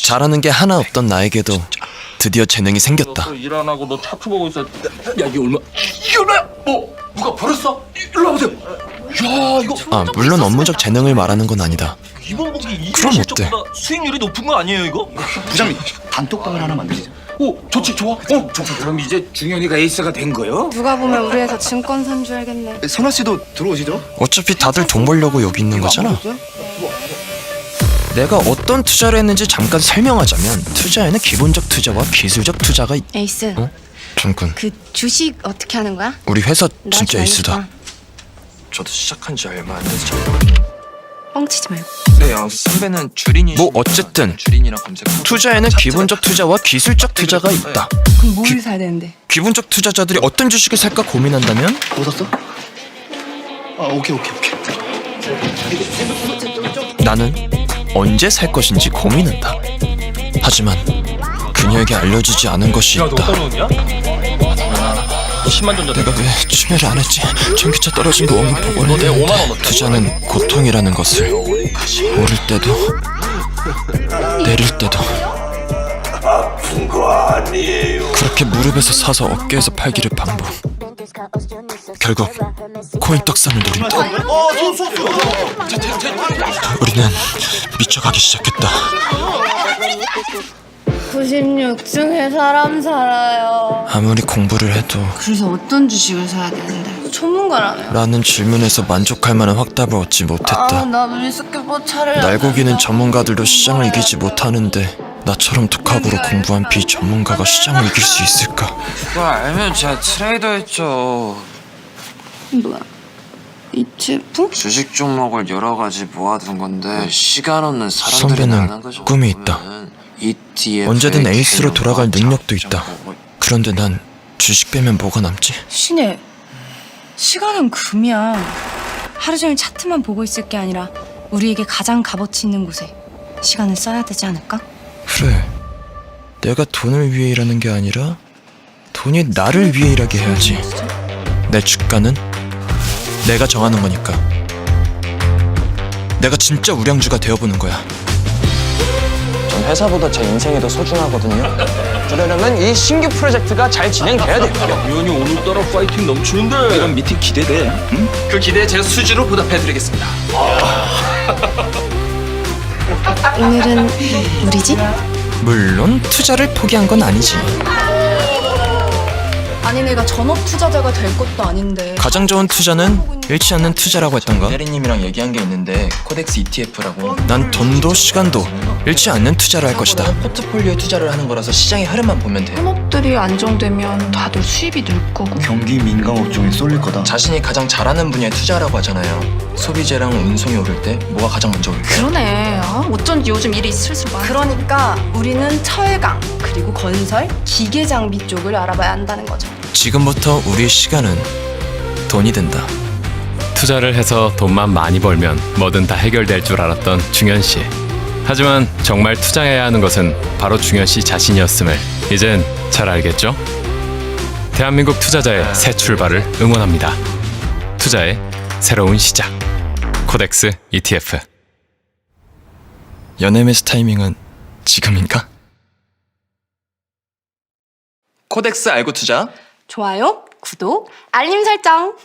잘하는 게 하나 없던 나에게도 드디어 재능이 생겼다. 일안 하고 너 차트 보고 있어. 야 이게 얼마? 얼마야? 뭐 누가 버렸어? 일로 와보세요. 야 이거 아, 물론 업무적 재능을 말하는 건 아니다. 이번 분기 그럼 어때? 실적보다 수익률이 높은 거 아니에요 이거? 부장님 단톡방을 하나 만드시죠. 오 좋지 좋아. 어 저, 그럼 이제 중현이가 에이스가 된 거요? 누가 보면 우리 회사 증권 산 줄 알겠네. 선아 씨도 들어오시죠? 어차피 다들 돈 벌려고 여기 있는 거잖아. 내가 어떤 투자를 했는지 잠깐 설명하자면 투자에는 기본적 투자와 기술적 투자가 있... 에이스, 어? 잠깐 그 주식 어떻게 하는 거야? 우리 회사 나 진짜 좀 에이스다. 알려줘. 저도 시작한 지 얼마 안 돼서 잘 뻥치지 말고. 모르겠네요. 선배는 주린이 뭐 어쨌든 주린이랑 검색. 투자에는 기본적 투자와 기술적 투자가 있다. 그럼 뭘 사야 되는데? 기본적 투자자들이 어떤 주식을 살까 고민한다면 뭐 샀어? 아 오케이 오케이 오케이. 나는 언제 살 것인지 고민한다. 하지만 그녀에게 알려주지 않은 것이 야 너 있다. 떨어졌냐? 10만 전 전. 내가 왜 추멸을 안 했지? 전기차 떨어진 거 보고 너 5만 원 넣었다. 투자는 고통이라는 것을 오를 때도 내릴 때도 그렇게 무릎에서 사서 어깨에서 팔기를 반복 결국 코인 떡상을 노린다 우리는 미쳐가기 시작했다 96층에 사람 살아요. 아무리 공부를 해도 그래서 어떤 주식을 사야 되는데? 전문가라며. 라는 질문에서 만족할 만한 확답을 얻지 못했다 나 미스케버 차를. 날고기는 전문가들도 시장을 이기지 못하는데 나처럼 독학으로 공부한 비전문가가 시장을 이길 수 있을까? 그거 알면 제가 트레이더 했죠. 뭐야? 이 제품? 주식 종목을 여러 가지 모아둔 건데 시간 없는 사람들이 선배는 하는 거죠. 꿈이 있다. 보면은 ETF 언제든 의 에이스로 개념과 돌아갈 능력도 있다. 보고 그런데 난 주식 빼면 뭐가 남지? 신혜, 시간은 금이야. 하루 종일 차트만 보고 있을 게 아니라 우리에게 가장 값어치 있는 곳에 시간을 써야 되지 않을까? 그래 내가 돈을 위해 일하는 게 아니라 돈이 나를 위해 일하게 해야지 내 주가는 내가 정하는 거니까 내가 진짜 우량주가 되어보는 거야 전 회사보다 제 인생이 더 소중하거든요. 그러려면 이 신규 프로젝트가 잘 진행돼야 돼요. 유현이 오늘따라 파이팅 넘치는데. 이런 미팅 기대돼. 응? 그 기대에 제가 수지로 보답해드리겠습니다. 오늘은 우리 집? 물론 투자를 포기한 건 아니지 아니 내가 전업 투자자가 될 것도 아닌데 가장 좋은 투자는 잃지 않는 투자라고 했던가 대리님이랑 얘기한 게 있는데 코덱스 ETF라고. 난 돈도 시간도 잃지 않는 투자를 할 것이다 포트폴리오 투자를 하는 거라서 시장의 흐름만 보면 돼. 산업들이 안정되면 다들 수입이 늘 거고. 경기 민감 업종에 쏠릴 거다. 자신이 가장 잘하는 분야에 투자라고 하잖아요. 소비재랑 운송이 오를 때 뭐가 가장 먼저 올까요? 그러네. 아, 어쩐지 요즘 일이 슬슬 많아. 그러니까 우리는 철강 그리고 건설, 기계 장비 쪽을 알아봐야 한다는 거죠. 지금부터 우리의 시간은 돈이 된다 투자를 해서 돈만 많이 벌면 뭐든 다 해결될 줄 알았던 중현 씨. 하지만 정말 투자해야 하는 것은 바로 중현 씨 자신이었음을 이젠 잘 알겠죠? 대한민국 투자자의 새 출발을 응원합니다. 투자의 새로운 시작. 코덱스 ETF. 연애 매스 타이밍은 지금인가? 코덱스 알고 투자? 좋아요, 구독, 알림 설정.